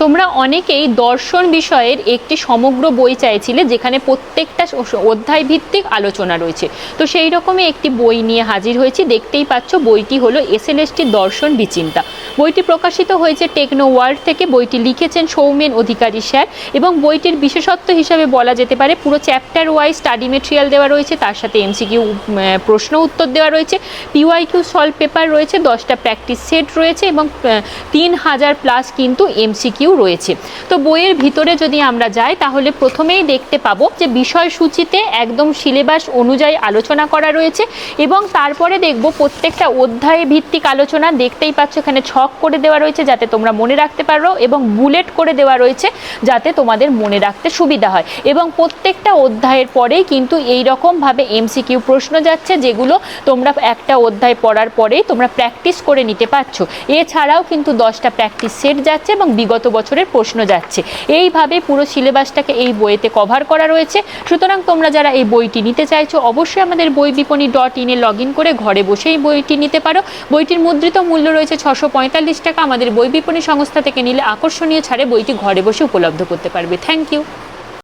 তোমরা অনেকেই দর্শন বিষয়ের একটি সমগ্র বই চাইছিলে, যেখানে প্রত্যেকটা অধ্যায় ভিত্তিক আলোচনা রয়েছে। তো সেই রকমই একটি বই নিয়ে হাজির হয়েছি। দেখতেই পাচ্ছ, বইটি হলো এসএলএসটি দর্শন বিচিন্তা। বইটি প্রকাশিত হয়েছে টেকনো ওয়ার্ল্ড থেকে। বইটি লিখেছেন সৌমেন অধিকারী স্যার এবং বইটির বিশেষত্ব হিসাবে বলা যেতে পারে, পুরো চ্যাপ্টার ওয়াইজ স্টাডি মেটেরিয়াল দেওয়া রয়েছে, তার সাথে এমসিকিউ প্রশ্ন উত্তর দেওয়া রয়েছে পিওয়াইকিউ সলভ পেপার রয়েছে, দশটা প্র্যাকটিস সেট রয়েছে এবং তিন হাজার প্লাস কিন্তু এমসিকিউ রয়েছে। তো বইয়ের ভিতরে যদি আমরা যাই, তাহলে প্রথমেই দেখতে পাবো যে বিষয়সূচিতে একদম সিলেবাস অনুযায়ী আলোচনা করা রয়েছে এবং তারপরে দেখব প্রত্যেকটা অধ্যায় ভিত্তিক আলোচনা দেখতেই পাচ্ছ এখানে ছক করে দেওয়া রয়েছে যাতে তোমরা মনে রাখতে পারো এবং বুলেট করে দেওয়া রয়েছে যাতে তোমাদের মনে রাখতে সুবিধা হয়। এবং প্রত্যেকটা অধ্যায়ের পরেই কিন্তু এই রকমভাবে এমসিকিউ প্রশ্ন যাচ্ছে যেগুলো তোমরা একটা অধ্যায় পড়ার পরেই তোমরা প্র্যাকটিস করে নিতে পারছ। এছাড়াও কিন্তু দশটা প্র্যাকটিস সেট যাচ্ছে এবং বিগত বছরের প্রশ্ন যাচ্ছে। এইভাবে পুরো সিলেবাসটাকে এই বইয়েতে কভার করা রয়েছে। সুতরাং তোমরা যারা এই বইটি নিতে চাইছো, অবশ্যই আমাদের বই বিপণী ডট ইনে লগ ইন করে ঘরে বসেই বইটি নিতে পারো। বইটির মুদ্রিত মূল্য রয়েছে ছশো টাকা। আমাদের বই বিপণী সংস্থা থেকে নিলে আকর্ষণীয় ছাড়ে বইটি ঘরে বসে উপলব্ধ করতে পারবে। Thank you